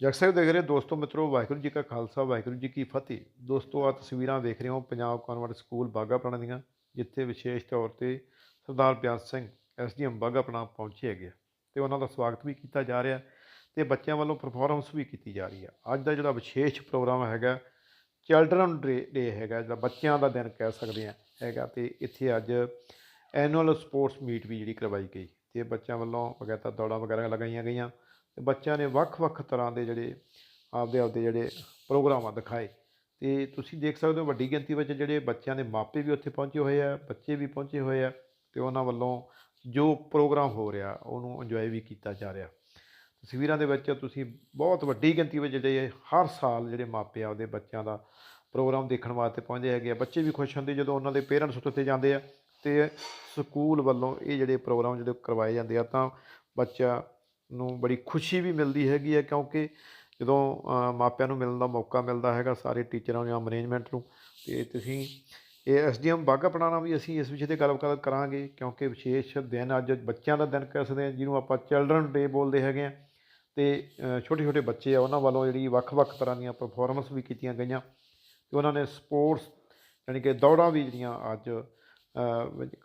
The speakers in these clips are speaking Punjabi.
ਜਗ ਸਾਹਿਬ ਦੇਖ ਰਹੇ ਦੋਸਤੋ, ਮਿੱਤਰੋ, ਵਾਹਿਗੁਰੂ ਜੀ ਕਾ ਖਾਲਸਾ, ਵਾਹਿਗੁਰੂ ਜੀ ਕੀ ਫਤਿਹ। ਦੋਸਤੋ ਆ ਤਸਵੀਰਾਂ ਵੇਖ ਰਹੇ ਹੋ ਪੰਜਾਬ ਕਨਵਰਟ ਸਕੂਲ ਬਾਘਾਪੁਰਾਣਾ ਦੀਆਂ, ਜਿੱਥੇ ਵਿਸ਼ੇਸ਼ ਤੌਰ ਤੇ ਸਰਦਾਰ ਬਿਆਸ ਸਿੰਘ ਐਸਡੀਐਮ ਬਾਘਾਪੁਰਾਣਾ ਪਹੁੰਚੇ ਹੈਗੇ ਆ ਤੇ ਉਹਨਾਂ ਦਾ ਸਵਾਗਤ ਵੀ ਕੀਤਾ ਜਾ ਰਿਹਾ ਤੇ ਬੱਚਿਆਂ ਵੱਲੋਂ ਪਰਫਾਰਮੈਂਸ ਵੀ ਕੀਤੀ ਜਾ ਰਹੀ ਹੈ ਅੱਜ ਦਾ ਜਿਹੜਾ ਵਿਸ਼ੇਸ਼ ਪ੍ਰੋਗਰਾਮ ਹੈਗਾ ਚਿਲਡਰਨ ਡੇ ਹੈਗਾ, ਜਿਹੜਾ ਬੱਚਿਆਂ ਦਾ ਦਿਨ ਕਹਿ ਸਕਦੇ ਆ ਹੈਗਾ ਤੇ ਇੱਥੇ ਅੱਜ ਐਨੂਅਲ ਸਪੋਰਟਸ ਮੀਟ ਵੀ ਜਿਹੜੀ ਕਰਵਾਈ ਗਈ ਤੇ ਬੱਚਿਆਂ ਵੱਲੋਂ ਵਗੈਰਾ ਦੌੜਾਂ ਵਗੈਰਾ ਲਗਾਈਆਂ ਗਈਆਂ। ਤੇ ਬੱਚਿਆਂ ਨੇ ਵੱਖ-ਵੱਖ ਤਰ੍ਹਾਂ ਦੇ ਜਿਹੜੇ ਆਪਦੇ ਆਪਦੇ ਜਿਹੜੇ ਪ੍ਰੋਗਰਾਮ ਆ ਦਿਖਾਏ। ਤੇ ਤੁਸੀਂ ਦੇਖ ਸਕਦੇ ਹੋ ਵੱਡੀ ਗਿਣਤੀ ਵਿੱਚ ਜਿਹੜੇ ਬੱਚਿਆਂ ਦੇ ਮਾਪੇ ਵੀ ਉੱਥੇ ਪਹੁੰਚੇ ਹੋਏ ਆ, ਬੱਚੇ ਵੀ ਪਹੁੰਚੇ ਹੋਏ ਆ ਤੇ ਉਹਨਾਂ ਵੱਲੋਂ ਜੋ ਪ੍ਰੋਗਰਾਮ ਹੋ ਰਿਹਾ, ਉਹਨੂੰ ਇੰਜੋਏ ਵੀ ਕੀਤਾ ਜਾ ਰਿਹਾ। ਤਸਵੀਰਾਂ ਦੇ ਵਿੱਚ ਤੁਸੀਂ ਬਹੁਤ ਵੱਡੀ ਗਿਣਤੀ ਵਿੱਚ ਜਿਹੜੇ ਹਰ ਸਾਲ ਜਿਹੜੇ ਮਾਪੇ ਆਪਦੇ ਬੱਚਿਆਂ ਦਾ ਪ੍ਰੋਗਰਾਮ ਦੇਖਣ ਵਾਸਤੇ ਪਹੁੰਚਦੇ ਹੈਗੇ ਆ। ਬੱਚੇ ਵੀ ਖੁਸ਼ ਹੁੰਦੇ ਜਦੋਂ ਉਹਨਾਂ ਦੇ ਪੇਰੈਂਟਸ ਉੱਥੇ ਜਾਂਦੇ ਆ ਤੇ ਸਕੂਲ ਵੱਲੋਂ ਇਹ ਜਿਹੜੇ ਪ੍ਰੋਗਰਾਮ ਜਿਹੜੇ ਕਰਵਾਏ ਜਾਂਦੇ ਆ ਤਾਂ ਬੱਚਾ ਨੂੰ ਬੜੀ ਖੁਸ਼ੀ ਵੀ ਮਿਲਦੀ ਹੈਗੀ ਹੈ ਕਿਉਂਕਿ ਜਦੋਂ ਮਾਪਿਆਂ ਨੂੰ ਮਿਲਣ ਦਾ ਮੌਕਾ ਮਿਲਦਾ ਹੈਗਾ ਸਾਰੇ ਟੀਚਰਾਂ ਨੂੰ ਜਾਂ ਮੈਨੇਜਮੈਂਟ ਨੂੰ, ਤੇ ਤੁਸੀਂ ਇਹ ਐਸਡੀਐਮ ਬਾਘਾ ਪੜਾਣਾ ਵੀ ਅਸੀਂ ਇਸ ਵਿਸ਼ੇ ਤੇ ਗੱਲਬਾਤ ਕਰਾਂਗੇ ਕਿਉਂਕਿ ਵਿਸ਼ੇਸ਼ ਦਿਨ ਅੱਜ ਬੱਚਿਆਂ ਦਾ ਦਿਨ ਕਹਿ ਸਕਦੇ ਹਾਂ, ਜਿਹਨੂੰ ਆਪਾਂ ਚਿਲਡਰਨ ਡੇ ਬੋਲਦੇ ਹੈਗੇ ਆ ਤੇ ਛੋਟੇ ਛੋਟੇ ਬੱਚੇ ਆ, ਉਹਨਾਂ ਵੱਲੋਂ ਜਿਹੜੀ ਵੱਖ-ਵੱਖ ਤਰ੍ਹਾਂ ਦੀਆਂ ਪਰਫਾਰਮੈਂਸ ਵੀ ਕੀਤੀਆਂ ਗਈਆਂ ਤੇ ਉਹਨਾਂ ਨੇ ਸਪੋਰਟਸ ਯਾਨੀ ਕਿ ਦੌੜਾਂ ਵੀ ਜਿਹੜੀਆਂ ਅੱਜ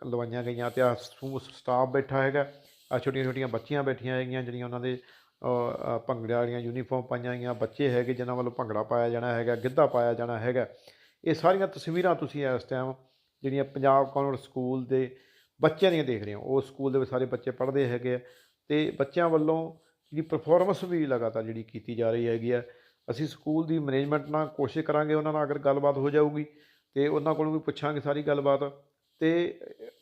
ਲਵਾਈਆਂ ਗਈਆਂ ਤੇ ਆ ਸਟਾਫ ਬੈਠਾ ਹੈਗਾ। ਛੋਟੀਆਂ ਛੋਟੀਆਂ ਬੱਚੀਆਂ ਬੈਠੀਆਂ ਹੈਗੀਆਂ ਜਿਹੜੀਆਂ ਉਹਨਾਂ ਦੇ ਅ, ਵਾਲੀਆਂ ਯੂਨੀਫਾਰਮ ਪਾਈਆਂ ਹੈਗੀਆਂ। ਬੱਚੇ ਹੈਗੇ ਜਿਨ੍ਹਾਂ ਵੱਲੋਂ ਭੰਗੜਾ ਪਾਇਆ ਜਾਣਾ ਹੈਗਾ ਗਿੱਧਾ ਪਾਇਆ ਜਾਣਾ ਹੈਗਾ। ਇਹ ਸਾਰੀਆਂ ਤਸਵੀਰਾਂ ਤੁਸੀਂ ਇਸ ਟਾਈਮ ਜਿਹੜੀਆਂ ਪੰਜਾਬ ਕਾਨਵੈਂਟ ਸਕੂਲ ਦੇ ਬੱਚਿਆਂ ਦੀਆਂ ਦੇਖ ਰਹੇ ਹੋ। ਉਹ ਸਕੂਲ ਦੇ ਵਿੱਚ ਸਾਰੇ ਬੱਚੇ ਪੜ੍ਹਦੇ ਹੈਗੇ ਆ ਤੇ ਬੱਚਿਆਂ ਵੱਲੋਂ ਜਿਹੜੀ ਪਰਫਾਰਮੈਂਸ ਵੀ ਲਗਾਤਾਰ ਜਿਹੜੀ ਕੀਤੀ ਜਾ ਰਹੀ ਹੈਗੀ ਆ। ਅਸੀਂ ਸਕੂਲ ਦੀ ਮੈਨੇਜਮੈਂਟ ਨਾਲ ਕੋਸ਼ਿਸ਼ ਕਰਾਂਗੇ ਉਹਨਾਂ ਨਾਲ ਅਗਰ ਗੱਲਬਾਤ ਹੋ ਜਾਊਗੀ ਤੇ ਉਹਨਾਂ ਕੋਲੋਂ ਵੀ ਪੁੱਛਾਂਗੇ ਸਾਰੀ ਗੱਲਬਾਤ। ਤੇ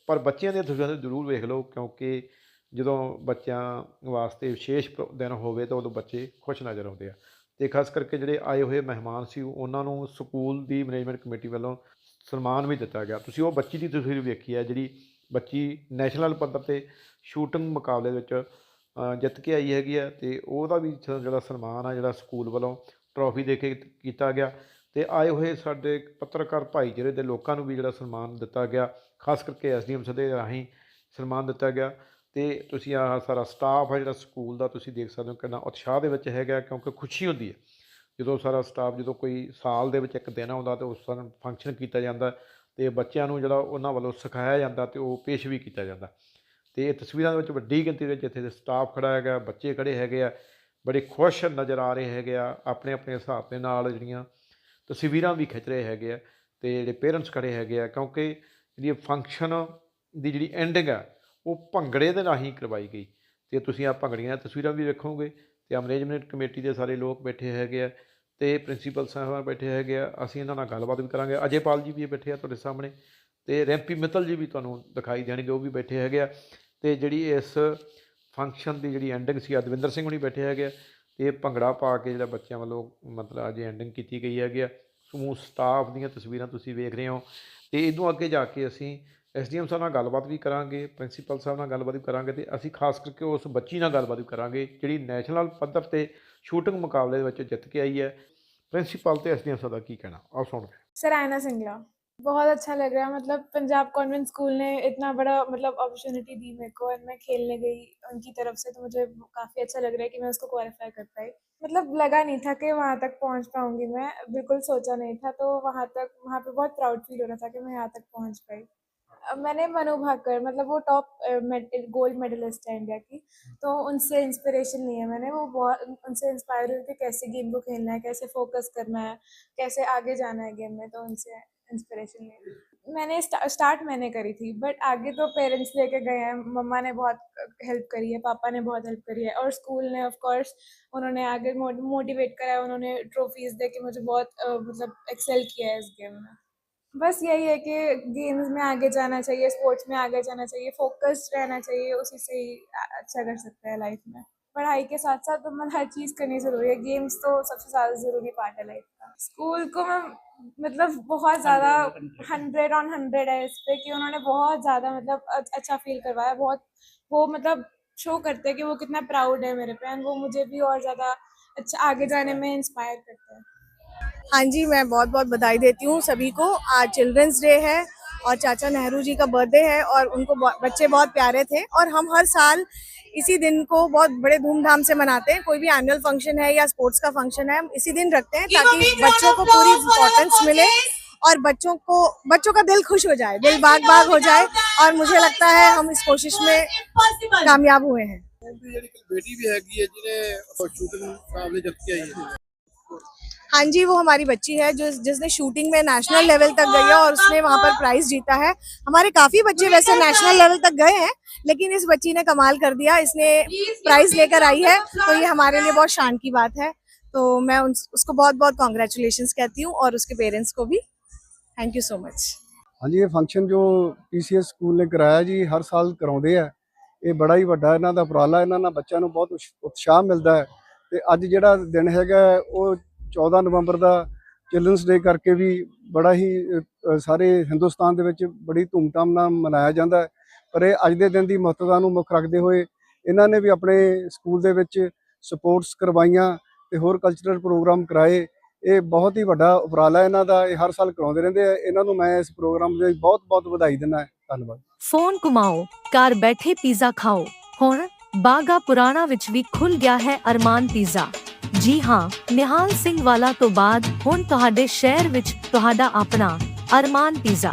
ਪਰ ਬੱਚਿਆਂ ਦੀਆਂ ਤਸਵੀਰਾਂ ਜ਼ਰੂਰ ਵੇਖ ਲਓ ਕਿਉਂਕਿ ਜਦੋਂ ਬੱਚਿਆਂ ਵਾਸਤੇ ਵਿਸ਼ੇਸ਼ ਪ੍ਰੋ- ਦਿਨ ਹੋਵੇ ਤਾਂ ਉਦੋਂ ਬੱਚੇ ਖੁਸ਼ ਨਜ਼ਰ ਆਉਂਦੇ ਆ। ਤੇ ਖਾਸ ਕਰਕੇ ਜਿਹੜੇ ਆਏ ਹੋਏ ਮਹਿਮਾਨ ਸੀ, ਉਹਨਾਂ ਨੂੰ ਸਕੂਲ ਦੀ ਮੈਨੇਜਮੈਂਟ ਕਮੇਟੀ ਵੱਲੋਂ ਸਨਮਾਨ ਵੀ ਦਿੱਤਾ ਗਿਆ। ਤੁਸੀਂ ਉਹ ਬੱਚੀ ਦੀ ਤਸਵੀਰ ਵੇਖੀ ਹੈ, ਜਿਹੜੀ ਬੱਚੀ ਨੈਸ਼ਨਲ ਪੱਧਰ ਤੇ ਸ਼ੂਟਿੰਗ ਮੁਕਾਬਲੇ ਵਿੱਚ ਜਿੱਤ ਕੇ ਆਈ ਹੈਗੀ ਆ ਤੇ ਉਹਦਾ ਵੀ ਜਿਹੜਾ ਸਨਮਾਨ ਆ, ਜਿਹੜਾ ਸਕੂਲ ਵੱਲੋਂ ਟਰੋਫੀ ਦੇ ਕੇ ਕੀਤਾ ਗਿਆ। ਤੇ ਆਏ ਹੋਏ ਸਾਡੇ ਪੱਤਰਕਾਰ ਭਾਈਚਾਰੇ ਦੇ ਲੋਕਾਂ ਨੂੰ ਵੀ ਜਿਹੜਾ ਸਨਮਾਨ ਦਿੱਤਾ ਗਿਆ, ਖਾਸ ਕਰਕੇ ਐਸਡੀਐਮ ਸਦੇ ਰਾਹੀਂ ਸਨਮਾਨ ਦਿੱਤਾ ਗਿਆ। ਤੇ ਤੁਸੀਂ ਆਹ ਸਾਰਾ ਸਟਾਫ ਆ ਜਿਹੜਾ ਸਕੂਲ ਦਾ, ਤੁਸੀਂ ਦੇਖ ਸਕਦੇ ਹੋ ਕਿੰਨਾ ਉਤਸ਼ਾਹ ਦੇ ਵਿੱਚ ਹੈਗਾ, ਕਿਉਂਕਿ ਖੁਸ਼ੀ ਹੁੰਦੀ ਹੈ। ਜਦੋਂ ਸਾਰਾ ਸਟਾਫ ਜਦੋਂ ਕੋਈ ਸਾਲ ਦੇ ਵਿੱਚ ਇੱਕ ਦਿਨ ਆਉਂਦਾ ਤੇ ਉਸ ਤਰ੍ਹਾਂ ਫੰਕਸ਼ਨ ਕੀਤਾ ਜਾਂਦਾ ਤੇ ਬੱਚਿਆਂ ਨੂੰ ਜਿਹੜਾ ਉਹਨਾਂ ਵੱਲੋਂ ਸਿਖਾਇਆ ਜਾਂਦਾ ਤੇ ਉਹ ਪੇਸ਼ ਵੀ ਕੀਤਾ ਜਾਂਦਾ। ਤੇ ਇਹ ਤਸਵੀਰਾਂ ਦੇ ਵਿੱਚ ਵੱਡੀ ਗਿਣਤੀ ਦੇ ਵਿੱਚ ਇੱਥੇ ਸਟਾਫ ਖੜਾ ਹੈਗਾ, ਬੱਚੇ ਖੜੇ ਹੈਗੇ ਆ, ਬੜੇ ਖੁਸ਼ ਨਜ਼ਰ ਆ ਰਹੇ ਹੈਗੇ ਆ, ਆਪਣੇ ਆਪਣੇ ਹਿਸਾਬ ਦੇ ਨਾਲ ਜਿਹੜੀਆਂ ਤਸਵੀਰਾਂ ਵੀ ਖਿੱਚ ਰਹੇ ਹੈਗੇ ਆ ਤੇ ਜਿਹੜੇ ਪੇਰੈਂਟਸ ਖੜੇ ਹੈਗੇ ਆ, ਕਿਉਂਕਿ ਜਿਹੜੀ ਫੰਕਸ਼ਨ ਦੀ ਜਿਹੜੀ ਐਂਡਿੰਗ ਆ ਉਹ ਭੰਗੜੇ ਦੇ ਰਾਹੀਂ ਕਰਵਾਈ ਗਈ। ਤੇ ਤੁਸੀਂ ਆ ਭੰਗੜੀਆਂ ਦੀਆਂ ਤਸਵੀਰਾਂ ਵੀ ਵੇਖੋਗੇ ਤੇ ਮੈਨੇਜਮੈਂਟ ਕਮੇਟੀ ਦੇ ਸਾਰੇ ਲੋਕ ਬੈਠੇ ਹੈਗੇ ਆ ਤੇ ਪ੍ਰਿੰਸੀਪਲ ਸਾਹਿਬਾਨ ਬੈਠੇ ਹੈਗੇ ਆ। ਅਸੀਂ ਇਹਨਾਂ ਨਾਲ ਗੱਲਬਾਤ ਵੀ ਕਰਾਂਗੇ। ਅਜੇ ਪਾਲ ਜੀ ਵੀ ਬੈਠੇ ਆ ਤੁਹਾਡੇ ਸਾਹਮਣੇ ਤੇ ਰੈਂਪੀ ਮਿੱਤਲ ਜੀ ਵੀ ਤੁਹਾਨੂੰ ਦਿਖਾਈ ਦੇਣਗੇ, ਉਹ ਵੀ ਬੈਠੇ ਹੈਗੇ ਆ। ਤੇ ਜਿਹੜੀ ਇਸ ਫੰਕਸ਼ਨ ਦੀ ਜਿਹੜੀ ਐਂਡਿੰਗ ਸੀ, ਅਦਵਿੰਦਰ ਸਿੰਘ ਹੁਣੀ ਬੈਠੇ ਹੈਗੇ ਆ। ਤੇ ਭੰਗੜਾ ਪਾ ਕੇ ਜਿਹੜਾ ਬੱਚਿਆਂ ਵੱਲੋਂ ਮਤਲਬ ਅਜੇ ਐਂਡਿੰਗ ਕੀਤੀ ਗਈ ਹੈਗੀ ਆ। ਸਮੂਹ ਸਟਾਫ ਦੀਆਂ ਤਸਵੀਰਾਂ ਤੁਸੀਂ ਵੇਖ ਰਹੇ ਹੋ। ਤੇ ਇਹਨੂੰ ਅੱਗੇ ਜਾ ਕੇ ਅਸੀਂ ਐਸਡੀਐਮ ਸਾਹਿਬ ਨਾਲ ਗੱਲਬਾਤ ਵੀ ਕਰਾਂਗੇ ਪ੍ਰਿੰਸੀਪਲ ਸਾਹਿਬ ਨਾਲ ਗੱਲਬਾਤ ਵੀ ਕਰਾਂਗੇ ਤੇ ਅਸੀਂ ਖਾਸ ਕਰਕੇ ਉਸ ਬੱਚੀ ਨਾਲ ਗੱਲਬਾਤ ਵੀ ਕਰਾਂਗੇ ਜਿਹੜੀ ਨੈਸ਼ਨਲ ਪੱਧਰ ਤੇ ਸ਼ੂਟਿੰਗ ਮੁਕਾਬਲੇ ਦੇ ਵਿੱਚ ਜਿੱਤ ਕੇ ਆਈ ਹੈ ਪ੍ਰਿੰਸੀਪਲ ਤੇ ਐਸਡੀਐਮ ਸਾਹਿਬ ਦਾ ਕੀ ਕਹਿਣਾ ਆਓ ਸੁਣਦੇ ਹਾਂ। सरायना सिंगला बहुत अच्छा लग रहा है मतलब पंजाब कॉन्वेंट स्कूल ने इतना बड़ा मतलब अपॉर्चुनिटी दी मेरे को और मैं खेलने गई उनकी तरफ से तो मुझे काफ़ी अच्छा लग रहा है कि मैं उसको क्वालिफाई कर पाई मतलब लगा नहीं था कि वहाँ तक पहुँच पाऊँगी मैं बिल्कुल सोचा नहीं था तो वहाँ तक वहाँ पे बहुत प्राउड फील हो रहा था कि मैं यहाँ तक पहुँच पाई अब मैंने मनु भाकर मतलब वो टॉप गोल्ड मेडलिस्ट है इंडिया की तो उनसे इंस्पिरेशन ली है मैंने। वो बहुत उनसे इंस्पायर हुई कि कैसे गेम को खेलना है, कैसे फोकस करना है, कैसे आगे जाना है गेम में तो उनसे इंस्पिरेशन ली मैंने स्टा- स्टार्ट मैंने करी थी बट आगे तो पेरेंट्स लेके गए हैं। मम्मा ने बहुत हेल्प करी है, पापा ने बहुत हेल्प करी है, और स्कूल ने ऑफ़ कोर्स उन्होंने आगे मोटिवेट करा है उन्होंने ट्रॉफीज दे के मुझे बहुत मतलब एक्सेल किया है इस गेम में। बस यही है कि गेम्स में आगे जाना चाहिए स्पोर्ट्स में आगे जाना चाहिए फोकस रहना चाहिए, उसी से ही अच्छा कर सकते हैं लाइफ में। पढ़ाई के साथ साथ तो हर चीज़ करनी ज़रूरी है। गेम्स तो सबसे ज़्यादा ज़रूरी पार्ट है लाइफ का। स्कूल को मैं मतलब बहुत ज़्यादा हंड्रेड ऑन हंड्रेड है इस पर कि उन्होंने बहुत ज़्यादा मतलब अच्छा फील करवाया। बहुत, वो मतलब शो करते हैं कि वो कितना प्राउड है मेरे पे एंड वो मुझे भी और ज़्यादा अच्छा आगे जाने में इंस्पायर करते हैं। हाँ जी मैं बहुत बहुत बधाई देती हूँ सभी को। आज चिल्ड्रंस डे है और चाचा नेहरू जी का बर्थडे है और उनको बच्चे बहुत प्यारे थे और हम हर साल इसी दिन को बहुत बड़े धूमधाम से मनाते हैं। कोई भी एनुअल फ़ंक्शन है या स्पोर्ट्स का फ़ंक्शन है हम इसी दिन रखते हैं ताकि बच्चों को पूरी इम्पोर्टेंस मिले और बच्चों को बच्चों का दिल खुश हो जाए दिल बाग बाग हो जाए और मुझे लगता है हम इस कोशिश में कामयाब हुए हैं। बेटी भी है जिन्हें शूटिंग हाँ जी वो हमारी बच्ची है जो जिसने शूटिंग में नेशनल लेवल तक गई है और उसने वहाँ पर प्राइज जीता है हमारे काफी बच्चे वैसे नेशनल लेवल तक गए हैं लेकिन इस बच्ची ने कमाल कर दिया इसने प्राइज लेकर आई है तो ये हमारे लिए बहुत शान की बात है तो मैं उन, उसको बहुत बहुत कॉन्ग्रेचुलेशन कहती हूँ और उसके पेरेंट्स को भी थैंक यू सो मच ਹਾਂਜੀ ਇਹ ਫੰਕਸ਼ਨ ਜੋ ਪੀਸੀਐਸ ਸਕੂਲ ਨੇ ਕਰਾਇਆ ਜੀ ਹਰ ਸਾਲ ਕਰਾਉਂਦੇ ਆ ਇਹ ਬੜਾ ਹੀ ਵੱਡਾ ਇਹਨਾਂ ਦਾ ਉਪਰਾਲਾ ਇਹਨਾਂ ਨਾਲ ਬੱਚਿਆਂ ਨੂੰ ਬਹੁਤ ਉਸ਼- ਉਤਸ਼ਾਹ ਮਿਲਦਾ ਹੈ ਤੇ ਅੱਜ ਜਿਹੜਾ ਦਿਨ ਹੈਗਾ ਹੈ, ਉਹ 14 ਨਵੰਬਰ ਦਾ ਚਿਲਡਰਨਸ ਡੇ ਕਰਕੇ ਵੀ ਬੜਾ ਹੀ ਸਾਰੇ ਹਿੰਦੁਸਤਾਨ ਦੇ ਵਿੱਚ ਬੜੀ ਧੂਮਧਾਮ ਨਾਲ ਮਨਾਇਆ ਜਾਂਦਾ ਹੈ। ਪਰ ਇਹ ਅੱਜ ਦੇ ਦਿਨ ਦੀ ਮਹੱਤਤਾ ਨੂੰ ਮੁੱਖ ਰੱਖਦੇ ਹੋਏ ਇਹਨਾਂ ਨੇ ਵੀ ਆਪਣੇ ਸਕੂਲ ਦੇ ਵਿੱਚ ਸਪੋਰਟਸ ਕਰਵਾਈਆਂ ਤੇ ਹੋਰ ਕਲਚਰਲ ਪ੍ਰੋਗਰਾਮ ਕਰਾਏ। ਇਹ ਬਹੁਤ ਹੀ ਵੱਡਾ ਉਪਰਾਲਾ ਇਹਨਾਂ ਦਾ, ਇਹ ਹਰ ਸਾਲ ਕਰਾਉਂਦੇ ਰਹਿੰਦੇ ਆ। ਇਹਨਾਂ ਨੂੰ ਮੈਂ ਇਸ ਪ੍ਰੋਗਰਾਮ ਦੇ ਬਹੁਤ ਬਹੁਤ ਵਧਾਈ ਦਿੰਦਾ ਧੰਨਵਾਦ। ਫੋਨ ਘੁਮਾਓ, ਘਰ ਬੈਠੇ ਪੀਜ਼ਾ ਖਾਓ। ਹੁਣ ਬਾਗਾ ਪੁਰਾਣਾ ਵਿੱਚ ਵੀ ਖੁੱਲ ਗਿਆ ਹੈ ਅਰਮਾਨ ਪੀਜ਼ਾ ਜੀ ਹਾਂ, ਨਿਹਾਲ ਸਿੰਘ ਵਾਲਾ ਤੋਂ ਬਾਅਦ ਹੁਣ ਤੁਹਾਡੇ ਸ਼ਹਿਰ ਵਿੱਚ ਤੁਹਾਡਾ ਆਪਣਾ ਅਰਮਾਨ ਪੀਜ਼ਾ।